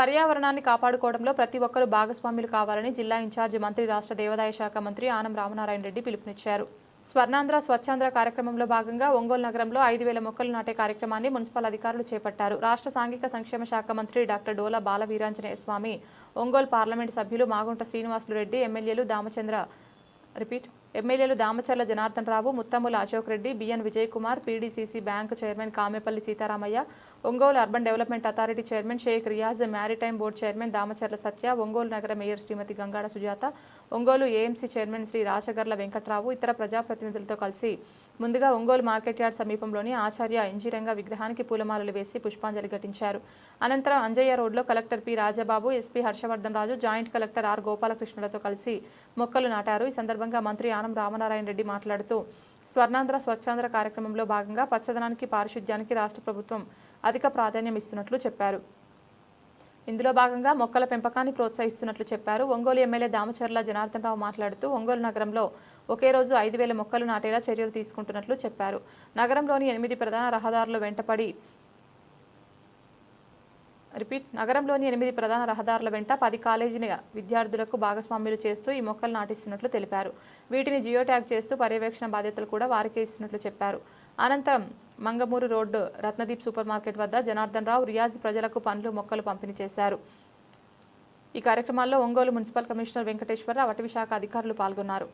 పర్యావరణాన్ని కాపాడుకోవడంలో ప్రతి ఒక్కరూ భాగస్వాములు కావాలని జిల్లా ఇన్ఛార్జి మంత్రి రాష్ట్ర దేవాదాయ శాఖ మంత్రి ఆనం రామనారాయణ రెడ్డి పిలుపునిచ్చారు. స్వర్ణాంధ్ర స్వచ్ఛాంధ్ర కార్యక్రమంలో భాగంగా ఒంగోలు నగరంలో ఐదు వేల మొక్కలు నాటే కార్యక్రమాన్ని మున్సిపల్ అధికారులు చేపట్టారు. రాష్ట్ర సాంఘిక సంక్షేమ శాఖ మంత్రి డాక్టర్ డోలా బాల వీరాంజనేయ స్వామి ఒంగోలు పార్లమెంటు సభ్యులు మాగుంట శ్రీనివాసులు రెడ్డి ఎమ్మెల్యేలు దామచంద్ర రిపీట్. ఎమ్మెల్యేలు Damacharla Janardhan Rao Muttamula Ashok Reddy BN Vijay Kumar PDCC bank chairman Kamepalli Seetharamaiah Ongole urban development authority chairman Sheikh Riyaz maritime board chairman Damacharla Satya Ongole నగర mayor Srimathi Gangada Sujatha Ongole AMC chairman Sri Rachagarla Venkatrao ఇతర ప్రజాప్రతినిధులతో కలిసి ముందుగా Ongole market yard సమీపంలోని ఆచార్య ఇంజిరంగ విగ్రహానికి పూలమాలలు వేసి పుష్పాంజలి ఘటించారు. అనంతరం అంజయ్య రోడ్లో collector P Rajababu SP Harshavardhan Raju joint collector R గోపాలకృష్ణులతో కలిసి మొక్కలు నాటారు. ఈ సందర్భంగా మంత్రి ఆనం రామనారాయణ రెడ్డి మాట్లాడుతూ స్వర్ణాంధ్ర స్వచ్ఛాంధ్ర కార్యక్రమంలో భాగంగా పచ్చదనానికి పారిశుద్ధ్యానికి రాష్ట్ర ప్రభుత్వం అధిక ప్రాధాన్యం ఇస్తున్నట్లు చెప్పారు. ఇందులో భాగంగా మొక్కల పెంపకాన్ని ప్రోత్సహిస్తున్నట్లు చెప్పారు. ఒంగోలు ఎమ్మెల్యే దామచర్ల జనార్దన్ రావు మాట్లాడుతూ ఒంగోలు నగరంలో ఒకే రోజు ఐదు వేల మొక్కలు నాటేలా చర్యలు తీసుకుంటున్నట్లు చెప్పారు. నగరంలోని ఎనిమిది ప్రధాన రహదారులు వెంటపడి రిపీట్ నగరంలోని ఎనిమిది ప్రధాన రహదారుల వెంట పది కాలేజీని విద్యార్థులకు భాగస్వామ్యులు చేస్తూ ఈ మొక్కలు నాటిస్తున్నట్లు తెలిపారు. వీటిని జియో ట్యాగ్ చేస్తూ పర్యవేక్షణ బాధ్యతలు కూడా వారికే ఇస్తున్నట్లు చెప్పారు. అనంతరం Mangamuru road Ratnadeep super market వద్ద జనార్దన్ రావు రియాజ్ ప్రజలకు పండ్లు మొక్కలు పంపిణీ చేశారు. ఈ కార్యక్రమాల్లో ఒంగోలు మున్సిపల్ కమిషనర్ వెంకటేశ్వరరావు అటవీ శాఖ అధికారులు పాల్గొన్నారు.